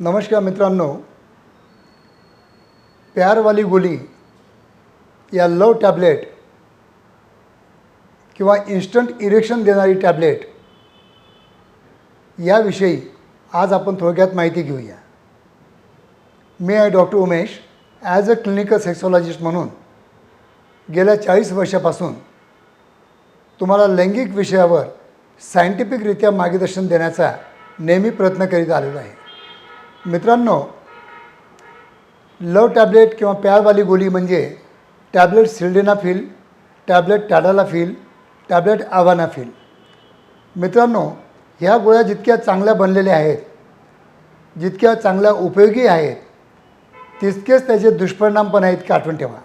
नमस्कार मित्रांनो. प्यारवाली गोली या लव टॅबलेट किंवा इन्स्टंट इरेक्शन देणारी टॅबलेट याविषयी आज आपण थोडक्यात माहिती घेऊया. मी आहे doctor Umesh as a clinical sexologist म्हणून गेल्या चाळीस वर्षापासून तुम्हाला लैंगिक विषयावर सायंटिफिकरित्या मार्गदर्शन देण्याचा नेहमी प्रयत्न करीत आलेलो आहे. मित्रांनो लव टॅबलेट किंवा प्यारवाली गोळी म्हणजे tablet sildenafil tablet tadalafil tablet avanafil मित्रांनो ह्या गोळ्या जितक्या चांगल्या बनलेल्या आहेत जितक्या चांगल्या उपयोगी आहेत तितकेच त्याचे दुष्परिणाम पण आहेत की आठवण ठेवा.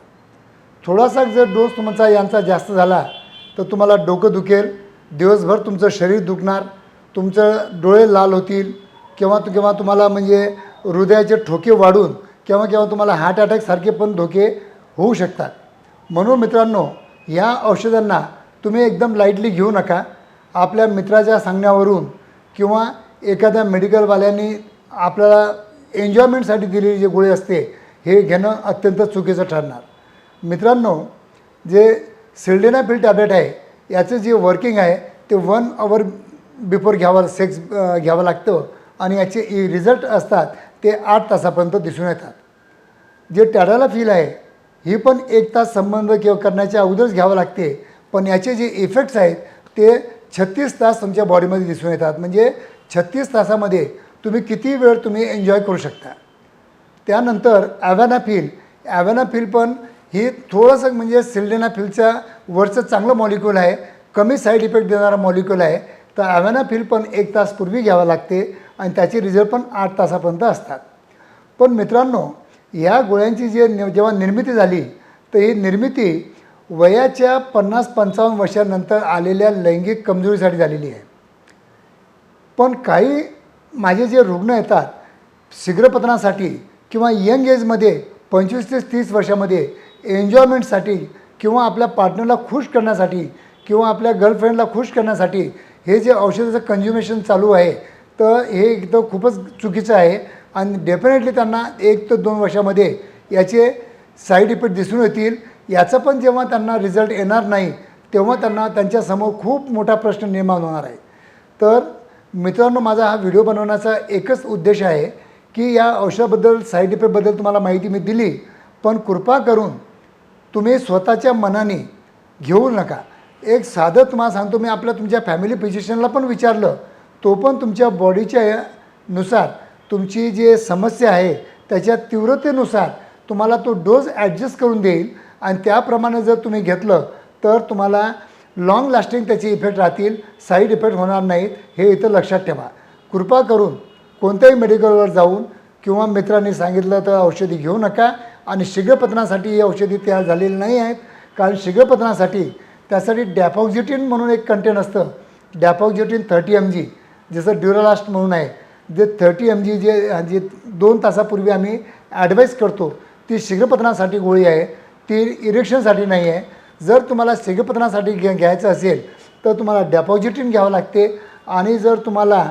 थोडासा जर डोस तुमचा यांचा जास्त झाला तर तुम्हाला डोकं दुखेल दिवसभर तुमचं शरीर दुखणार तुमचं डोळे लाल होतील किंवा किंवा तुम्हाला म्हणजे हृदयाचे ठोके वाढून किंवा किंवा तुम्हाला हार्ट अटॅकसारखे पण धोके होऊ शकतात. म्हणून मित्रांनो या औषधांना तुम्ही एकदम लाईटली घेऊ नका. आपल्या मित्राच्या सांगण्यावरून किंवा एखाद्या मेडिकलवाल्यांनी आपल्याला एन्जॉयमेंटसाठी दिलेली जी गोळी असते हे घेणं अत्यंत चुकीचं ठरणार. मित्रांनो जे सिल्डेनाफिल टॅबलेट आहे याचं जे वर्किंग आहे ते वन आवर बिफोर घ्यावं सेक्स घ्यावं लागतं. आणि याचे रिझल्ट असतात ते आठ तासापर्यंत दिसून येतात. जे टॅडाला फील आहे ही पण एक तास संबंध किंवा करण्याच्या अगोदरच घ्यावं लागते. पण याचे जे इफेक्ट्स आहेत ते छत्तीस तास तुमच्या बॉडीमध्ये दिसून येतात. म्हणजे छत्तीस तासामध्ये तुम्ही किती वेळ तुम्ही एन्जॉय करू शकता. त्यानंतर ॲव्हॅनाफिल ॲव्हॅनाफिल पण ही थोडंसं म्हणजे सिल्डेनाफिलच्या वरचं चांगलं मॉलिक्यूल आहे. कमी साईड इफेक्ट देणारा मॉलिक्यूल आहे. तर ॲव्हॅनाफिल पण एक तास पूर्वी घ्यावं लागते. आणि त्याचे रिझल्ट पण आठ तासापर्यंत असतात. पण मित्रांनो या गोळ्यांची जे नि जेव्हा निर्मिती झाली तर ही निर्मिती वयाच्या पन्नास पंचावन्न वर्षानंतर आलेल्या लैंगिक कमजोरीसाठी झालेली आहे. पण काही माझे जे रुग्ण येतात शीघ्रपतनासाठी किंवा यंग एजमध्ये पंचवीस ते तीस वर्षामध्ये एन्जॉयमेंटसाठी किंवा आपल्या पार्टनरला खुश करण्यासाठी किंवा आपल्या गर्लफ्रेंडला खुश करण्यासाठी हे जे औषधाचं कंझ्युमेशन चालू आहे तर हे एकदम खूपच चुकीचं आहे. आणि डेफिनेटली त्यांना एक ते दोन वर्षामध्ये याचे साईड इफेक्ट दिसून येतील. याचा पण जेव्हा त्यांना रिझल्ट येणार नाही तेव्हा त्यांना त्यांच्यासमोर खूप मोठा प्रश्न निर्माण होणार आहे. तर मित्रांनो माझा हा व्हिडिओ बनवण्याचा एकच उद्देश आहे की या औषधाबद्दल साईड इफेक्टबद्दल तुम्हाला माहिती मी दिली. पण कृपा करून तुम्ही स्वतःच्या मनाने घेऊ नका. एक साधं तुम्हाला सांगतो मी आपल्या तुमच्या फॅमिली फिजिशियनला पण विचारलं. तो पण तुमच्या बॉडीच्या नुसार तुमची जे समस्या आहे त्याच्या तीव्रतेनुसार तुम्हाला तो डोस ॲडजस्ट करून देईल. आणि त्याप्रमाणे जर तुम्ही घेतलं तर तुम्हाला लाँग लास्टिंग त्याचे इफेक्ट राहतील. साईड इफेक्ट होणार नाहीत. हे इथं लक्षात ठेवा. कृपा करून कोणत्याही मेडिकलवर जाऊन किंवा मित्रांनी सांगितलं तर औषधी घेऊ नका. आणि शीघ्रपतनासाठी ही औषधी तयार झालेली नाही आहेत. कारण शीघ्रपतनासाठी त्यासाठी डॅपॉक्झिटिन म्हणून एक कंटेन असतं. डॅपॉक्झिटिन थर्टी एम जी जसं ड्युरालास्ट म्हणून आहे जे थर्टी एम जी जे जे दोन तासापूर्वी आम्ही ॲडवाईस करतो ती शीघ्रपतनासाठी गोळी आहे ती इरेक्शनसाठी नाही आहे. जर तुम्हाला शीघ्रपतनासाठी घ्या घ्यायचं असेल तर तुम्हाला डॅपॉझिटिन घ्यावं लागते. आणि जर तुम्हाला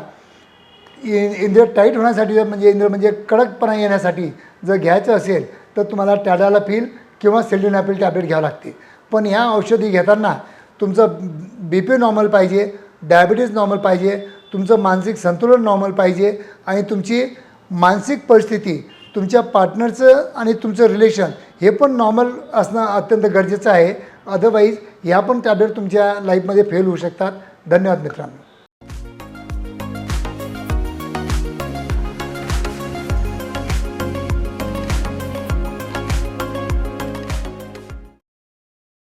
इ- इंद्र टाईट होण्यासाठी जर म्हणजे इंद्र म्हणजे कडकपणा येण्यासाठी जर घ्यायचं असेल तर तुम्हाला टॅडाला फील किंवा सेल्डिनाफिल टॅबलेट घ्यावं लागते. पण ह्या औषधी घेताना तुमचं बी पी नॉर्मल पाहिजे डायबिटीज नॉर्मल पाहिजे तुमचं मानसिक संतुलन नॉर्मल पाहिजे आणि तुमची मानसिक परिस्थिती तुमच्या पार्टनरचं आणि तुमचं रिलेशन हे पण नॉर्मल असणं अत्यंत गरजेचं आहे. अदरवाईज ह्या पण टॅबलेट तुमच्या लाईफमध्ये फेल होऊ शकतात. धन्यवाद मित्रांनो.